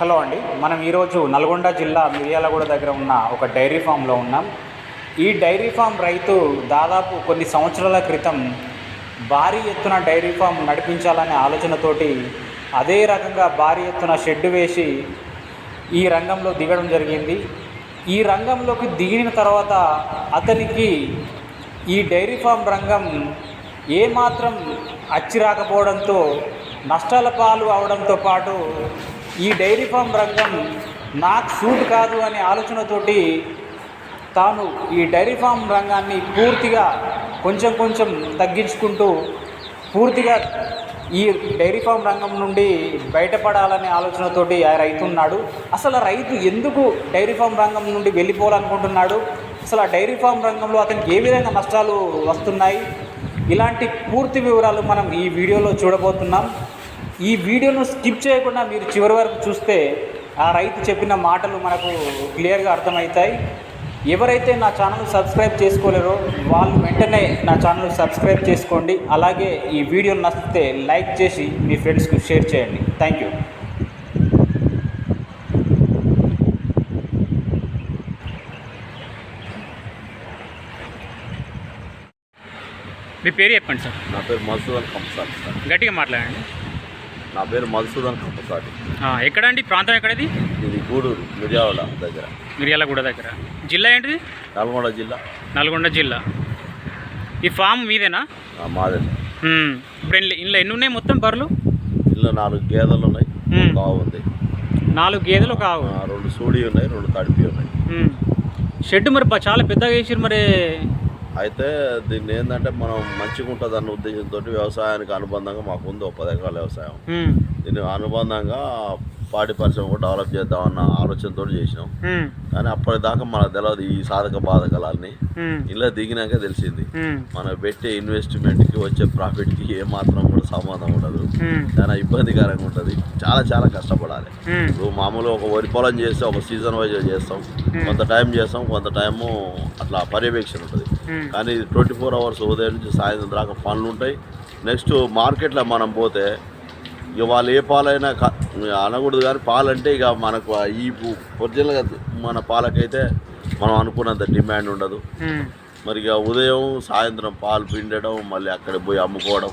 Hello అండి. మనం ఈరోజు నల్గొండ జిల్లా మిర్యాలగూడ దగ్గర ఉన్న ఒక డైరీ ఫామ్లో ఉన్నాం. ఈ డైరీ ఫామ్ రైతు దాదాపు కొన్ని సంవత్సరాల క్రితం భారీ ఎత్తున డైరీ ఫామ్ నడిపించాలనే ఆలోచనతోటి అదే రకంగా భారీ ఎత్తున షెడ్ వేసి ఈ రంగంలో దిగడం జరిగింది. ఈ రంగంలోకి దిగిన తర్వాత అతనికి ఈ డైరీ ఫామ్ రంగం ఏమాత్రం అచ్చి రాకపోవడంతో నష్టాల పాలు అవడంతో పాటు ఈ డైరీ ఫామ్ రంగం నాకు సూట్ కాదు అనే ఆలోచనతోటి తాను ఈ డైరీ ఫామ్ రంగాన్ని పూర్తిగా కొంచెం కొంచెం తగ్గించుకుంటూ పూర్తిగా ఈ డైరీ ఫామ్ రంగం నుండి బయటపడాలనే ఆలోచనతోటి ఆ రైతు ఉన్నాడు. అసలు రైతు ఎందుకు డైరీ ఫామ్ రంగం నుండి వెళ్ళిపోవాలనుకుంటున్నాడు? అసలు ఆ డైరీ ఫామ్ రంగంలో అతనికి ఏ విధంగా నష్టాలు వస్తున్నాయి? ఇలాంటి పూర్తి వివరాలు మనం ఈ వీడియోలో చూడబోతున్నాం. ఈ వీడియోను స్కిప్ చేయకుండా మీరు చివరి వరకు చూస్తే ఆ రైతు చెప్పిన మాటలు మనకు క్లియర్గా అర్థమవుతాయి. ఎవరైతే నా ఛానల్ సబ్స్క్రైబ్ చేసుకోలేరో వాళ్ళు వెంటనే నా ఛానల్ సబ్స్క్రైబ్ చేసుకోండి. అలాగే ఈ వీడియో నచ్చితే లైక్ చేసి మీ ఫ్రెండ్స్కి షేర్ చేయండి. Thank you. మీ పేరు చెప్పండి సార్. నా పేరు మధుసూదన్ కంపసాటి సార్. గట్టిగా మాట్లాడండి. నా పేరు మధుసూదన్ కంపసాటి ఎక్కడండి? ప్రాంతం ఎక్కడది? ఇది గూడూరు మిర్యాల దగ్గర. మిర్యాలగూడ దగ్గర. జిల్లా ఏంటిది? నల్గొండ జిల్లా. నల్గొండ జిల్లా. ఈ ఫామ్ మీదేనా? మాదే. ఇప్పుడు ఇంట్లో ఇంట్లో ఎన్ని ఉన్నాయి మొత్తం బర్రెలు? ఇల్లు నాలుగు గేదెలు ఉన్నాయి మ్మ్. బావు ఉంది. నాలుగు గేదెలు ఒక ఆవు? రెండు సూడి ఉన్నాయి రెండు తడిపి ఉన్నాయి. షెడ్ మరి చాలా పెద్దగా వేసిరు మరి అయితే దీన్ని ఏంటంటే మనం మంచిగా ఉంటుంది అన్న ఉద్దేశంతో వ్యవసాయానికి అనుబంధంగా మాకు ఉంది ఒక పది ఎకరాల వ్యవసాయం. దీన్ని అనుబంధంగా పాడి పరిశ్రమ కూడా డెవలప్ చేద్దామన్న ఆలోచనతో చేసినాం. కానీ అప్పటిదాకా మనకు తెలియదు ఈ సాధక బాధకాలన్నీ. ఇలా దిగినాక తెలిసింది. మనం పెట్టే ఇన్వెస్ట్మెంట్కి వచ్చే ప్రాఫిట్కి ఏమాత్రం కూడా సంబంధం ఉండదు. చాలా ఇబ్బందికరంగా ఉంటుంది చాలా చాలా కష్టపడాలి. ఇప్పుడు మామూలుగా ఒక వరి పొలం చేస్తే ఒక సీజన్ వైజ్ చేస్తాం కొంత టైం చేస్తాం కొంత టైము అట్లా పర్యవేక్షణ ఉంటుంది. కానీ ట్వంటీ ఫోర్ అవర్స్ ఉదయం నుంచి సాయంత్రం దాకా పనులు ఉంటాయి. నెక్స్ట్ మార్కెట్లో మనం పోతే ఇక వాళ్ళు ఏ పాలైనా అనకూడదు కానీ పాలంటే ఇక మనకు ఈ ఒరిజినల్గా మన పాలకైతే మనం అనుకున్నంత డిమాండ్ ఉండదు. మ్మ్. మరి ఇక ఉదయం సాయంత్రం పాలు పిండడం మళ్ళీ అక్కడికి పోయి అమ్ముకోవడం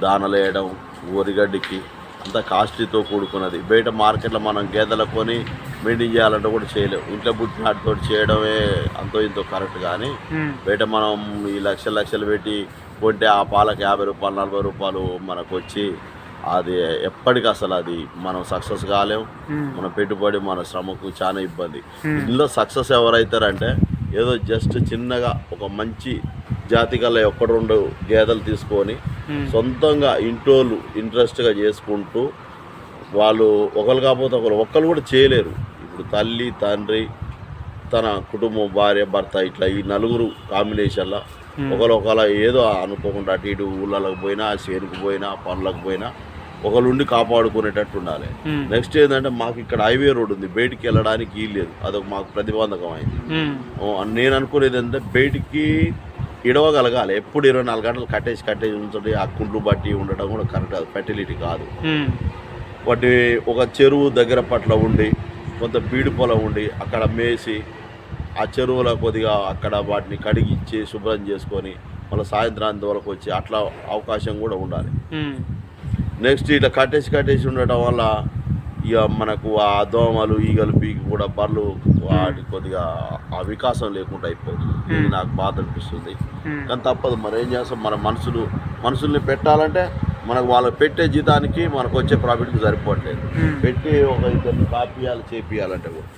దానలు వేయడం వరిగడ్డికి అంత కాస్ట్లీతో కూడుకున్నది బయట మార్కెట్లో మనం గేదెలు కొని మెయింటైన్ చేయాలంటే కూడా చేయలేం ఇంట్లో పుట్టిన వాటితో చేయడమే అంతో ఇంతో కరెక్ట్ కానీ. బయట మనం ఈ లక్షలు లక్షలు పెట్టి కొంటే ఆ పాలకు యాభై రూపాయలు నలభై రూపాయలు మనకు వచ్చి అది ఎప్పటికీ అసలు అది మనం సక్సెస్ కాలేం. మన పెట్టుబడి మన శ్రమకు చాలా ఇబ్బంది. ఇందులో సక్సెస్ ఎవరైతారంటే ఏదో జస్ట్ చిన్నగా ఒక మంచి జాతి గల ఒక్క రెండు గేదెలు తీసుకొని. సొంతంగా ఇంటోళ్ళు ఇంట్రెస్ట్గా చేసుకుంటూ వాళ్ళు ఒకరు కాకపోతే ఒకరు ఒక్కరు కూడా చేయలేరు ఇప్పుడు తల్లి తండ్రి తన కుటుంబం భార్య భర్త ఇట్లా ఈ నలుగురు కాంబినేషన్లో. ఒకరు ఒకరు ఏదో అనుకోకుండా అటు ఇటు ఊళ్ళకి పోయినా చేనుకు పోయినా పనులకు పోయినా ఒకరు ఉండి కాపాడుకునేటట్టు ఉండాలి. నెక్స్ట్ ఏంటంటే మాకు ఇక్కడ హైవే రోడ్ ఉంది. బయటికి వెళ్ళడానికి లేదు. అదొక మాకు ప్రతిబంధకం అయింది నేను అనుకునేది ఏంటంటే బయటికి ఇడవగలగాలి. ఎప్పుడు ఇరవై నాలుగు గంటలు కట్టేసి కట్టేసి ఉంచండి ఆ కుండ్లు బట్టి ఉండడం కూడా కరెక్ట్ కాదు. ఫెర్టిలిటీ కాదు. వాటి ఒక చెరువు దగ్గర పట్ల ఉండి కొంత బీడు పొలం ఉండి అక్కడ మేసి ఆ చెరువులో కొద్దిగా అక్కడ వాటిని కడిగిచ్చి శుభ్రం చేసుకొని మళ్ళీ సాయంత్రానికి వరకు వచ్చి అట్లా అవకాశం కూడా ఉండాలి. నెక్స్ట్ ఇట్లా కట్టేసి కట్టేసి ఉండటం వల్ల ఇక మనకు ఆ దోమలు ఈగలు పీకి కూడా బర్రెలు వాటి కొద్దిగా ఆ వికాసం లేకుండా అయిపోతుంది. ఇది నాకు బాధ అనిపిస్తుంది. మ్మ్. కానీ తప్పదు. మరి ఏం చేస్తాం? మన మనుషులు మనుషుల్ని పెట్టాలంటే మనకు వాళ్ళు పెట్టే జీతానికి మనకు వచ్చే ప్రాఫిట్కి సరిపోవట్లేదు. పెట్టి ఒక ఇద్దరు కాపీయాలి చేపియాలంటే కూడా.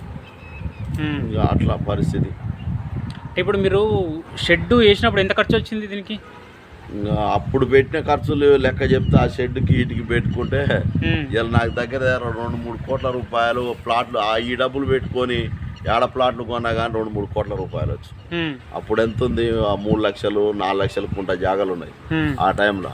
ఇంకా అట్లా పరిస్థితి. ఇప్పుడు మీరు షెడ్ వేసినప్పుడు ఎంత ఖర్చు వచ్చింది దీనికి? అప్పుడు పెట్టిన ఖర్చులు లెక్క చెప్తే ఆ షెడ్కి వీటికి పెట్టుకుంటే. ఇలా నాకు దగ్గర దగ్గర రెండు మూడు కోట్ల రూపాయలు ప్లాట్లు ఆ ఈ డబ్బులు పెట్టుకొని ఏడ ప్లాట్లు కొన్నా కానీ రెండు మూడు కోట్ల రూపాయలు వచ్చు. అప్పుడు ఎంత ఉంది ఆ మూడు లక్షలు నాలుగు లక్షలు కుంట జాగాలు ఉన్నాయి. ఆ టైంలో.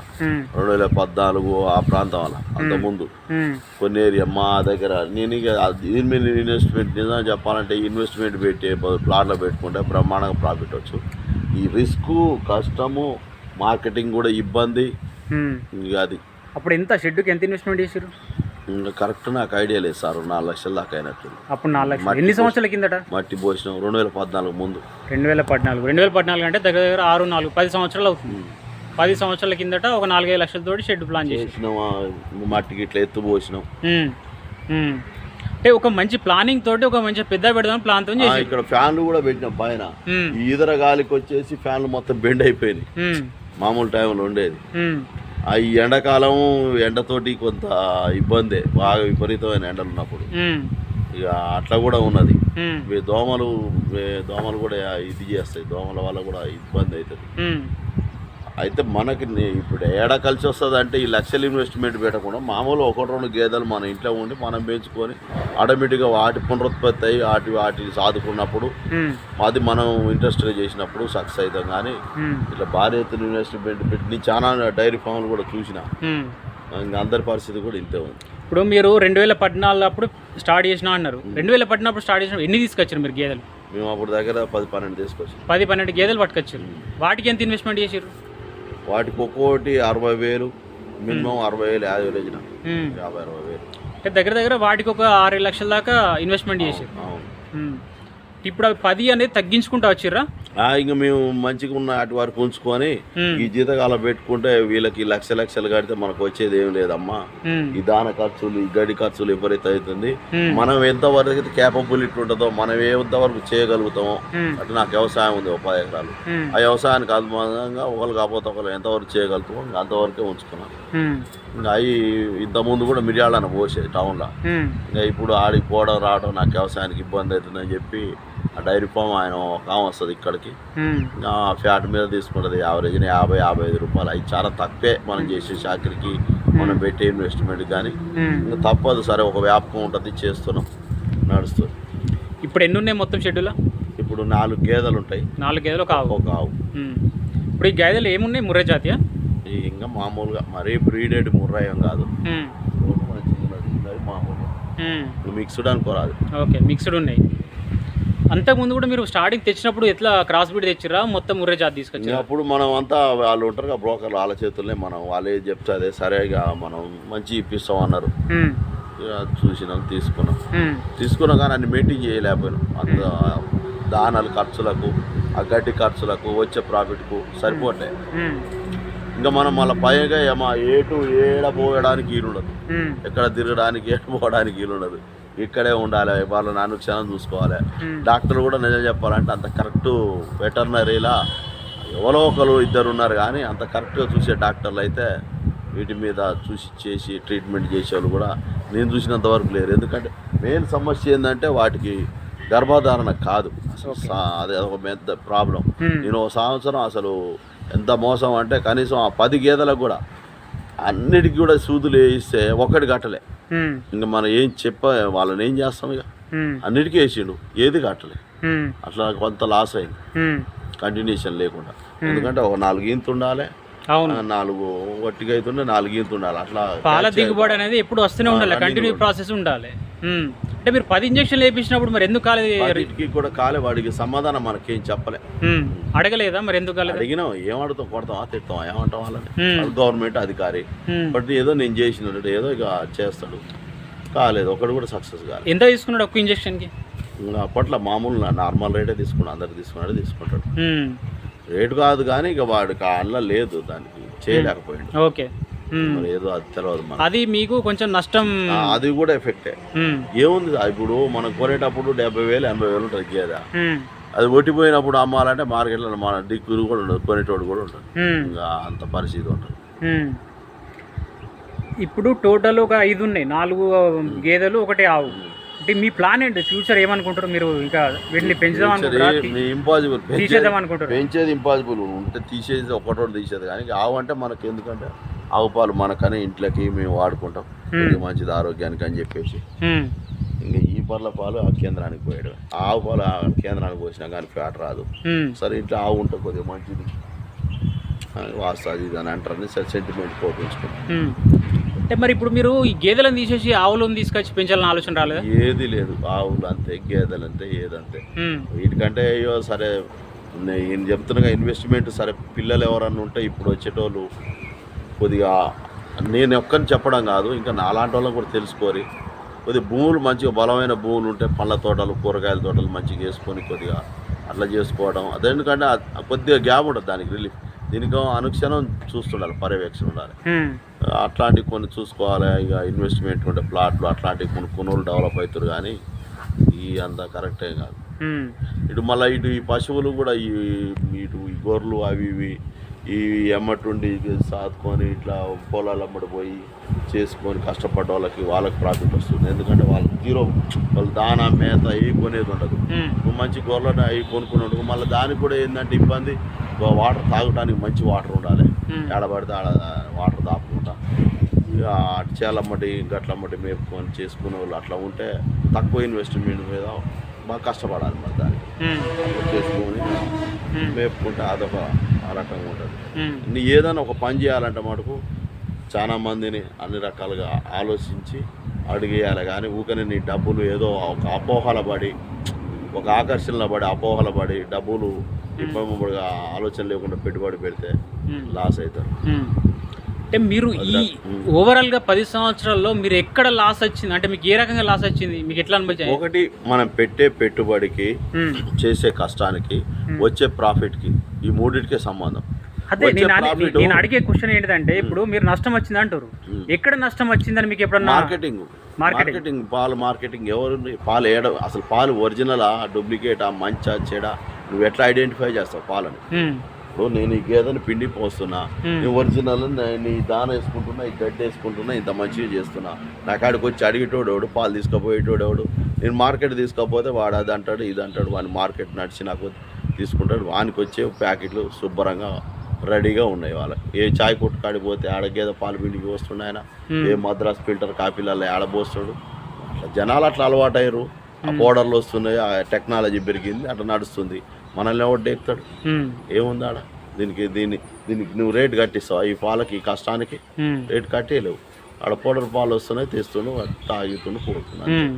రెండు వేల పద్నాలుగు ఆ ప్రాంతం అలా అంతకుముందు మ్మ్. కొన్ని ఏరియా మా దగ్గర నేను దీని మీద ఇన్వెస్ట్మెంట్ నిజంగా చెప్పాలంటే ఇన్వెస్ట్మెంట్ పెట్టి ప్లాట్లో పెట్టుకుంటే బ్రహ్మాండంగా ప్రాఫిట్ వచ్చు ఈ రిస్క్ కష్టము మార్కెటింగ్ కూడా ఇబ్బంది. ఇక అది. అప్పుడు ఎంత షెడ్కి ఎంత ఇన్వెస్ట్మెంట్ ఇంకా కరెక్ట్ నాకు ఐడియా లేదు సార్ నాలుగు లక్షల దాకా అయినట్టు. అప్పుడు నాలుగు లక్షలు. ఎన్ని సంవత్సరాల కిందట? మట్టి పోసినాం రెండు వేల పద్నాలుగు ముందు. రెండు వేల పద్నాలుగు. రెండు వేల పద్నాలుగు అంటే దగ్గర దగ్గర ఆరు నాలుగు పది సంవత్సరాలు అవుతుంది. పది సంవత్సరాల కిందట ఒక నాలుగైదు లక్షలతోటి షెడ్ ప్లాన్ చేసి చేసినాం మట్టికి ఇట్లా ఎత్తు పోసినాం. అంటే ఒక మంచి ప్లానింగ్ తోటి ఒక మంచి పెద్ద పెడదాం ప్లాన్తో ఇక్కడ ఫ్యాన్లు కూడా పెట్టినాం పైన. ఈదర గాలికి వచ్చేసి ఫ్యాన్లు మొత్తం బెండ్ అయిపోయినాయి. మామూలు టైంలో ఉండేది. ఆ ఈ ఎండాకాలం ఎండతోటి కొంత ఇబ్బందే బాగా విపరీతమైన ఎండలు ఉన్నప్పుడు ఇక అట్లా కూడా ఉన్నది. దోమలు దోమలు కూడా ఇది చేస్తాయి. దోమల వల్ల కూడా ఇబ్బంది అవుతుంది. అయితే మనకి ఇప్పుడు ఏడ కలిసి వస్తుంది అంటే ఈ లక్షల ఇన్వెస్ట్మెంట్ పెట్టకుండా మామూలు ఒకటి రెండు గేదెలు మన ఇంట్లో ఉండి మనం పెంచుకొని ఆటోమేటిక్గా వాటి పునరుత్పత్తి అయ్యి వాటి వాటి సాదుకున్నప్పుడు అది మనం ఇంట్రెస్ట్గా చేసినప్పుడు సక్సెస్ అవుతాం. కానీ ఇట్లా భారీ ఎత్తున ఇన్వెస్ట్మెంట్ పెట్టి నేను చాలా డైరీ ఫామ్లు కూడా చూసిన. ఇంకా అందరి పరిస్థితి కూడా ఇంతే ఉంది. ఇప్పుడు మీరు రెండు వేల పద్నాలుగు అప్పుడు స్టార్ట్ చేసిన అన్నారు. రెండు వేల పద్నాలుగు స్టార్ట్ చేసిన ఎన్ని తీసుకొచ్చారు మీరు గేదెలు? మేము అప్పుడు దగ్గర పది పన్నెండు తీసుకొచ్చాం. పది పన్నెండు గేదెలు పట్టుకొచ్చారు. వాటికి ఎంత ఇన్వెస్ట్మెంట్ చేసారు వాటికి ఒక్కోటి అరవై వేలు మినిమం అరవై వేలు యావరేజ్న ఉమ్. యాభై అరవై వేలు. అంటే దగ్గర దగ్గర వాటికి ఒక ఆరు లక్షల దాకా ఇన్వెస్ట్మెంట్ చేసారు అవును ఉమ్. ఇప్పుడు అవి పది అనేది తగ్గించుకుంటూ వచ్చిర్రా ఇంకా మేము మంచిగా ఉన్న అటు వరకు ఉంచుకొని. ఈ జీతకాలం పెట్టుకుంటే వీళ్ళకి లక్ష లక్షలు కడితే మనకు వచ్చేది ఏం లేదమ్మా. ఈ దాన ఖర్చులు ఈ గడి ఖర్చులు విపరీత అవుతుంది. మనం ఎంతవరకు అయితే క్యాపబిలిటీ ఉంటుందో మనం ఎంతవరకు చేయగలుగుతామో ఉమ్. అంటే నాకు వ్యవసాయం ఉంది ఒక పది ఎకరాలు. ఆ వ్యవసాయానికి అనుబంధంగా ఒకరు కాకపోతే ఒకరు ఎంతవరకు చేయగలుగుతామో ఇంకా అంతవరకే ఉంచుకున్నాం ఉమ్. ఇంకా అవి ఇంతకుముందు కూడా మిర్యాలన్న పోసేది టౌన్లో. ఇంకా ఇప్పుడు ఆడికి పోవడం రావడం నాకు వ్యవసాయానికి ఇబ్బంది అవుతుందని చెప్పి ఆ డైరీ ఫామ్ ఆయన ఒక ఆమె వస్తుంది ఇక్కడికి. ఫ్యాట్ మీద తీసుకుంటుంది. యావరేజ్ యాభై యాభై ఐదు రూపాయలు. అవి చాలా తక్కువే మనం చేసే చాకరికి మనం పెట్టే ఇన్వెస్ట్మెంట్ కానీ. ఇంకా తప్పదు సరే ఒక వ్యాపకం ఉంటుంది చేస్తున్నాం నడుస్తుంది. ఇప్పుడు ఎన్ని ఉన్నాయి మొత్తం షెడ్యూల్లో ఇప్పుడు నాలుగు గేదెలు ఉంటాయి. నాలుగు గేదెలు ఒక ఆవు. ఒక ఆవు. ఇప్పుడు ఈ గేదెలు ఏమున్నాయి ముర్రే జాతీయ? ఇంకా మామూలుగా మరీ బ్రీడెడ్ ముర్రాయం కాదు. మామూలుగా. ఇప్పుడు మిక్స్డ్ అనుకోరాదు. ఓకే మిక్స్డ్ ఉన్నాయి. అంతకుముందు కూడా మీరు స్టార్టింగ్ తెచ్చినప్పుడు ఎట్లా క్రాస్ బీడ్ తెచ్చిర్రా? మొత్తం ముర్రే జాతి ఇంకా తీసుకొచ్చారా అప్పుడు మనం అంతా వాళ్ళు ఉంటారు బ్రోకర్లు వాళ్ళ చేతుల్నే మనం వాళ్ళు చెప్తే అదే సరేగా మనం మంచి ఇప్పిస్తాం అన్నారు. చూసినాం తీసుకున్నాం. తీసుకున్నాం కానీ అన్ని మెయింటైన్ చేయలేకపోయినాం. అంత దానాలు ఖర్చులకు ఆ గడ్డి ఖర్చులకు వచ్చే ప్రాఫిట్కు సరిపోతాయి. ఇంకా మనం మళ్ళీ పైగా ఏమా ఏటు ఏడ పోయడానికి వీలుండదు. ఎక్కడ తిరగడానికి ఏడ పోవడానికి వీలుండదు. ఇక్కడే ఉండాలి వాళ్ళని అనుక్షణం చూసుకోవాలి ఉమ్. డాక్టర్ కూడా నిజం చెప్పాలంటే అంత కరెక్ట్ వెటర్నరీలా ఎవరో ఒకరు ఇద్దరు ఉన్నారు కానీ అంత కరెక్ట్గా చూసే డాక్టర్లు అయితే వీటి మీద చూసి చేసి ట్రీట్మెంట్ చేసేవాళ్ళు కూడా నేను చూసినంత వరకు లేరు ఎందుకంటే మెయిన్ సమస్య ఏంటంటే వాటికి గర్భధారణ కాదు అదే ఒక పెద్ద ప్రాబ్లం. నేను ఒక సంవత్సరం అసలు ఎంత మోసం అంటే కనీసం ఆ పది గేదెలకు కూడా అన్నిటికీ కూడా సూదులు వేయిస్తే ఒక్కటి కట్టలే. ఇంకా మనం ఏం చెప్ప వాళ్ళని ఏం చేస్తాం ఇక. అన్నిటికీ వేసిండు. ఏది కట్టలే. అట్లా కొంత లాస్ అయింది. కంటిన్యూషన్ లేకుండా. ఎందుకంటే ఒక నాలుగు ఈంత ఉండాలి. నాలుగు వట్టిగా అవుతుండే నాలుగు ఈంత ఉండాలి. అట్లా పాల దిగుబడి అనేది ఎప్పుడు వస్తూనే ఉండాలి. కంటిన్యూ. ప్రాసెస్ ఉండాలి. అంటే మీరు పది ఇంజక్షన్లు వేయించినప్పుడు మరి ఎందుకు కాలేదు కూడా కాలే వాడికి సమాధానం మనకేం చెప్పలే. అడగలేదా మరి ఎందుకు కాలేదు? అడిగినాం ఏం అడుగుతాం కొడతాం తిడతాం ఏమంటాం వాళ్ళని. వాళ్ళు గవర్నమెంట్ అధికారి. బట్ ఏదో నేను చేసినట్టు ఏదో ఇక చేస్తాడు. కాలేదు ఒకటి కూడా సక్సెస్ కాలేదు. ఎంత తీసుకున్నాడు ఒక్క ఇంజక్షన్కి? అప్పట్లో మామూలు నార్మల్ రేటే తీసుకున్నాడు అందరు తీసుకున్నాడు తీసుకుంటాడు. రేటు కాదు కానీ ఇక వాడికి అందులో లేదు దానికి చేయలేకపోయాడు. ఓకే. మరి ఏదో అది తెలియదు మనకి. అది మీకు కొంచెం నష్టం ఆ, అది కూడా ఎఫెక్టే ఉమ్. ఏముంది ఇప్పుడు మనం కొనేటప్పుడు డెబ్బై వేలు ఎనభై వేలు ఉంటుంది గేదె. ఉమ్. అది ఒట్టిపోయినప్పుడు అమ్మాలంటే మార్కెట్లో మన దిక్కులు కూడా ఉండదు కొనేటోడు కూడా ఉంటుంది ఉమ్. ఇంకా అంత పరిస్థితి ఉంటుంది. ఉమ్. ఇప్పుడు టోటల్ ఒక ఐదు ఉన్నాయి. నాలుగు గేదెలు ఒకటి ఆవు. అంటే మీ ప్లాన్ ఏంటి? ఫ్యూచర్ ఏమనుకుంటారు? మీరు ఇంకా వీటిని పెంచుదాం అనుకుంటారా? తీ- ఇంపాసిబుల్ తీసేద్దాం అనుకుంటారు? పెంచేది ఇంపాసిబుల్ ఉంటే తీసేది ఒకటోటి తీసేది. కానీ ఆవు అంటే మనకి ఎందుకంటే ఆవు పాలు మనకని ఇంట్లోకి మేము వాడుకుంటాం. ఇది మంచిది ఆరోగ్యానికి అని చెప్పేసి. ఇంకా ఈ పర్ల పాలు ఆ కేంద్రానికి పోయాడు. ఆవు పాలు ఆ కేంద్రానికి పోసినా కానీ ఫ్యాట్ రాదు. సరే ఇంట్లో ఆవు ఉంటే కొద్దిగా మంచిది. అని వాస్తు అది ఇది అని అంటారని సరే సెంటిమెంట్ పోపించుకుంటాం ఉమ్. అంటే మరి ఇప్పుడు మీరు ఈ గేదెలను తీసేసి ఆవులను తీసుకొచ్చి పెంచాలని ఆలోచన రాలేదా? ఏది లేదు. ఆవులు అంతే గేదెలు అంతే ఏదంతే. వీటికంటే అయ్యో సరే నేను చెప్తున్నా ఇన్వెస్ట్మెంట్ సరే పిల్లలు ఎవరన్నా ఉంటే ఇప్పుడు వచ్చేటోళ్ళు కొద్దిగా నేను ఒక్కరిని చెప్పడం కాదు ఇంకా నాలాంటి వాళ్ళని కూడా తెలుసుకోరి. కొద్దిగా భూములు మంచిగా బలమైన భూములు ఉంటే పండ్ల తోటలు కూరగాయల తోటలు మంచిగా వేసుకొని కొద్దిగా అట్లా చేసుకోవడం. అదే ఎందుకంటే కొద్దిగా గ్యాప్ ఉంటుంది దానికి రిలీఫ్. దీనికి అనుక్షణం చూస్తుండాలి పర్యవేక్షణ ఉండాలి. అట్లాంటివి కొన్ని చూసుకోవాలి ఇక ఇన్వెస్ట్మెంట్ ఉండే ప్లాట్లు అట్లాంటివి కొన్ని కొనుగోలు డెవలప్ అవుతారు కానీ ఈ అంత కరెక్టే కాదు. ఇటు మళ్ళీ ఇటు ఈ పశువులు కూడా ఈ ఇటు ఈ గొర్రెలు అవి ఇవి ఈ ఎమ్మటుండి సాదుకొని ఇట్లా పొలాలు అమ్మడి పోయి చేసుకొని కష్టపడ్డ వాళ్ళకి వాళ్ళకి ప్రాఫిట్ వస్తుంది. ఎందుకంటే వాళ్ళకి జీరో వాళ్ళు దానా మేత ఏ కొనేది ఉండదు. నువ్వు మంచి గొర్రెలను అవి కొనుక్కుని ఉండవు మళ్ళీ దానికి కూడా ఏంటంటే ఇబ్బంది? వాటర్ తాగడానికి మంచి వాటర్ ఉండాలి. ఉమ్, ఏడబడితే ఆడ వాటర్ తాపుకుంటా ఇక అటు చేలమ్మటి గట్లమ్మటి మేపుకొని చేసుకునే వాళ్ళు అట్లా ఉంటే తక్కువ ఇన్వెస్ట్మెంట్ మీద బాగా కష్టపడాలి మరి దానికి. చేసుకొని మేపుకుంటే అదొక ఆ రకంగా ఉంటుంది. నీ ఏదైనా ఒక పని చేయాలంటే మటుకు చాలా మందిని అన్ని రకాలుగా ఆలోచించి అడిగేయాలి. కానీ ఊకనే నీ డబ్బులు ఏదో ఒక అపోహల పడి ఒక ఆకర్షణలో పడి అపోహల పడి డబ్బులు ఇబ్బందిగా ఆలోచన లేకుండా పెట్టుబడి పెడితే. లాస్ అవుతారు. అంటే మీరు ఈ ఉమ్. ఓవరాల్గా పది సంవత్సరాల్లో మీరు ఎక్కడ లాస్ వచ్చింది? అంటే మీకు ఏ రకంగా లాస్ వచ్చింది? మీకు ఎట్లా అనిపించాయి? ఒకటి మనం పెట్టే పెట్టుబడికి. చేసే కష్టానికి వచ్చే ప్రాఫిట్కి ఈ మూడింటికే సంబంధం. అదే నేను నేను అడిగే క్వశ్చన్ ఏంటిదంటే ఇప్పుడు మీరు నష్టం వచ్చింది అంటారు. ఎక్కడ నష్టం వచ్చిందని మీకు ఎప్పుడన్నా మార్కెటింగ్ మార్కెటింగ్. పాలు మార్కెటింగ్ ఎవరు పాలు ఏడ అసలు పాలు ఒరిజినలా డూప్లికేటా మంచా చెడా నువ్వు ఎట్లా ఐడెంటిఫై చేస్తావు పాలను? ఇప్పుడు నేను ఈ గేదెని పిండి పోస్తున్నా. నేను ఒరిజినల్ నే- నీ దాన వేసుకుంటున్నా ఈ గడ్డి వేసుకుంటున్నా ఇంత మంచిగా చేస్తున్నా. నా కాడికి వచ్చి అడిగేటోడు ఎవడు? పాలు తీసుకుపోయేటోడు ఎవడు? నేను మార్కెట్ తీసుకపోతే వాడు అది అంటాడు ఇది అంటాడు వాని మార్కెట్ నడిచి నాకు తీసుకుంటాడు. వానికి వచ్చే ప్యాకెట్లు శుభ్రంగా రెడీగా ఉన్నాయి వాళ్ళకి. ఏ చాయ్ కొట్టు కాడికి పోతే ఆడ గేదె పాలు పిండికి వస్తున్నాయి ఆయన. Hmm. ఏ మద్రాస్ ఫిల్టర్ కాపీలలో ఆడబోస్తాడు అట్లా జనాలు అట్లా అలవాటయ్యారు. ఆ పౌడర్లు వస్తున్నాయి ఆ టెక్నాలజీ పెరిగింది అట్లా నడుస్తుంది. మనల్ని ఎవరు డేకుతాడు ఏముంది ఆడ? దీనికి దీన్ని దీనికి నువ్వు రేటు కట్టిస్తావు? ఈ పాలకి ఈ కష్టానికి రేటు కట్టేయలేవు ఆడ పౌడర్ పాలు వస్తున్నాయి తీస్తున్నావు ఉమ్.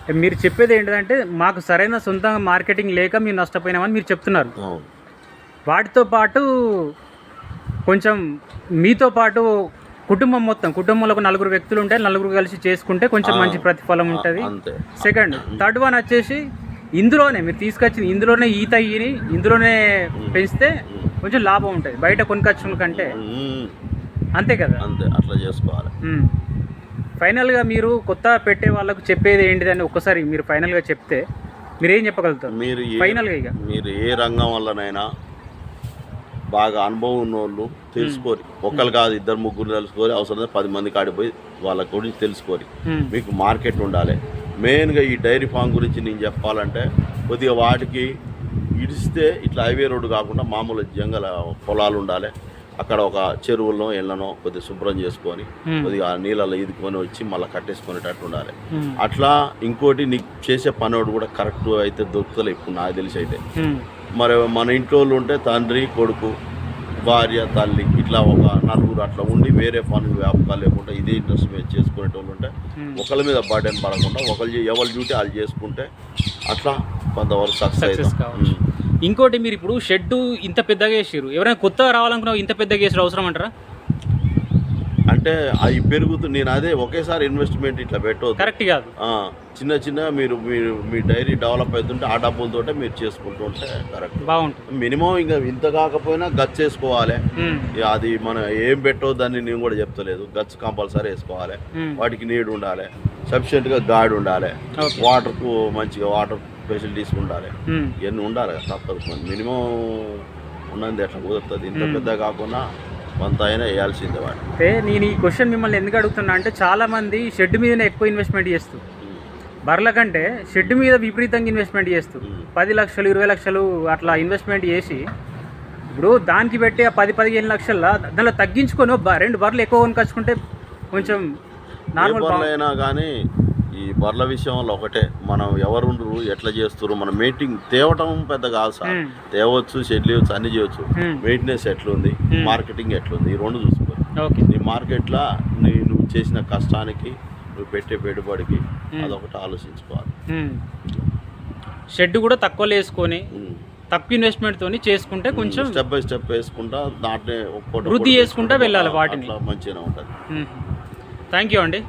అంటే మీరు చెప్పేది ఏంటంటే మాకు సరైన సొంతంగా మార్కెటింగ్ లేక మీరు నష్టపోయినామని మీరు చెప్తున్నారు. వాటితో పాటు కొంచెం మీతో పాటు కుటుంబం మొత్తం కుటుంబంలో ఒక నలుగురు వ్యక్తులు ఉంటే నలుగురు కలిసి చేసుకుంటే కొంచెం. మంచి ప్రతిఫలం ఉంటుంది. సెకండ్ థర్డ్ వన్ వచ్చేసి ఇందులోనే మీరు తీసుకొచ్చింది ఇందులోనే ఈత ఈని ఇందులోనే పెంచితే కొంచెం లాభం ఉంటుంది. బయట కొనుకొచ్చిన కంటే. అంతే కదా? అంతే అట్లా చేసుకోవాలి. ఫైనల్గా మీరు కొత్త పెట్టే వాళ్ళకు చెప్పేది ఏంటిదని ఒక్కసారి మీరు ఫైనల్గా చెప్తే మీరు ఏం చెప్పగలుగుతారు? మీరు ఫైనల్గా ఇక. మీరు ఏ రంగం వల్లనైనా బాగా అనుభవం ఉన్నోళ్ళు తెలుసుకోరి. ఒకళ్ళు కాదు ఇద్దరు ముగ్గురు తెలుసుకోరి. అవసరం పది మంది కాడిపోయి వాళ్ళ గురించి తెలుసుకోరి. మీకు మార్కెట్ ఉండాలి. మెయిన్గా ఈ డైరీ ఫామ్ గురించి నేను చెప్పాలంటే కొద్దిగా వాటికి ఇడిస్తే ఇట్లా హైవే రోడ్డు కాకుండా మామూలు జంగల పొలాలు ఉండాలి అక్కడ ఒక చెరువుల్లో ఇళ్ళనో కొద్దిగా శుభ్రం చేసుకొని. కొద్దిగా ఆ నీళ్ళలో ఈదుకొని వచ్చి మళ్ళీ కట్టేసుకునేటట్టు ఉండాలి. అట్లా ఇంకోటి నీకు చేసే పనోడు కూడా కరెక్ట్ అయితే దొరుకుతలే ఇప్పుడు నాకు తెలిసి అయితే. మరి మన ఇంట్లో వాళ్ళు ఉంటే తండ్రి కొడుకు భార్య తల్లి ఇట్లా ఒక నలుగురు అట్లా ఉండి వేరే పనులు వ్యాపకాలు లేకుండా ఇదే ఇంట్రెస్ట్ మీద చేసుకునేటోళ్ళు ఉంటే. ఒకళ్ళ మీద బర్డెన్ పడకుండా ఒకళ్ళు ఎవరు డ్యూటీ వాళ్ళు చేసుకుంటే అట్లా కొంతవరకు సక్సెస్ ఇంకోటి మీరు ఇప్పుడు షెడ్ ఇంత పెద్దగా వేసారు ఎవరైనా కొత్తగా రావాలనుకున్నా ఇంత పెద్దగా వేసారు అవసరం అంటారా? అంటే అవి పెరుగుతూ నేను అదే ఒకేసారి ఇన్వెస్ట్మెంట్ ఇట్లా పెట్టవద్దు కరెక్ట్ కాదు. ఆ, చిన్న చిన్న మీరు మీరు మీ డైరీ డెవలప్ అవుతుంటే ఆ డబ్బులతోటే మీరు చేసుకుంటూ ఉంటే కరెక్ట్. బాగుంటుంది. మినిమం ఇంకా ఇంత కాకపోయినా గచ్ వేసుకోవాలి. ఇక అది మనం ఏం పెట్టవద్దని నేను కూడా చెప్తలేదు. గచ్ కంపల్సరీ వేసుకోవాలి. వాటికి నీడు ఉండాలి. సఫిషియెంట్గా గాడి ఉండాలి. వాటర్కు మంచిగా వాటర్ ఫెసిలిటీస్ ఉండాలి. ఇవన్నీ ఉండాలి కదా తప్పదు. మినిమం ఉన్నది ఎట్లా కుదురుతుంది? ఇంత. పెద్ద కాకుండా కొంత అయినా వేయాల్సిందే వాటి అంటే నేను ఈ క్వశ్చన్ మిమ్మల్ని ఎందుకు అడుగుతున్నా అంటే చాలా మంది షెడ్ మీదనే ఎక్కువ ఇన్వెస్ట్మెంట్ చేస్తూ. బర్ల కంటే షెడ్ మీద విపరీతంగా ఇన్వెస్ట్మెంట్ చేస్తూ. పది లక్షలు ఇరవై లక్షలు అట్లా ఇన్వెస్ట్మెంట్ చేసి ఇప్పుడు దానికి పెట్టి ఆ పది పదిహేను లక్షల్లో దానిలో తగ్గించుకొని రెండు బర్రెలు ఎక్కువ కొనుకొచ్చుకుంటే కొంచెం నార్మల్ అయినా కానీ ఈ బర్ల విషయంలో ఒకటే మనం ఎవరుండ్రు ఎట్లా చేస్తారు మన మీటింగ్ తేవటం పెద్ద కాదు సార్. తేవచ్చు షెడ్లు చేయవచ్చు అన్ని చేయవచ్చు. మెయింటెనెన్స్ ఎట్లుంది. మార్కెటింగ్ ఎట్లుంది ఈ రెండు చూసుకో ఓకే నీ మార్కెట్లో నీ నువ్వు చేసిన కష్టానికి నువ్వు పెట్టే పెట్టుబడికి. అదొకటి ఆలోచించుకోవాలి షెడ్ కూడా తక్కువలో వేసుకొని. తక్కువ ఇన్వెస్ట్మెంట్ తోని చేసుకుంటే కొంచెం స్టెప్ బై స్టెప్ వేసుకుంటా దాంట్లో వృద్ధి చేసుకుంటా వెళ్ళాలి వాటిని. మంచిగానే ఉంటుంది థ్యాంక్ యూ అండి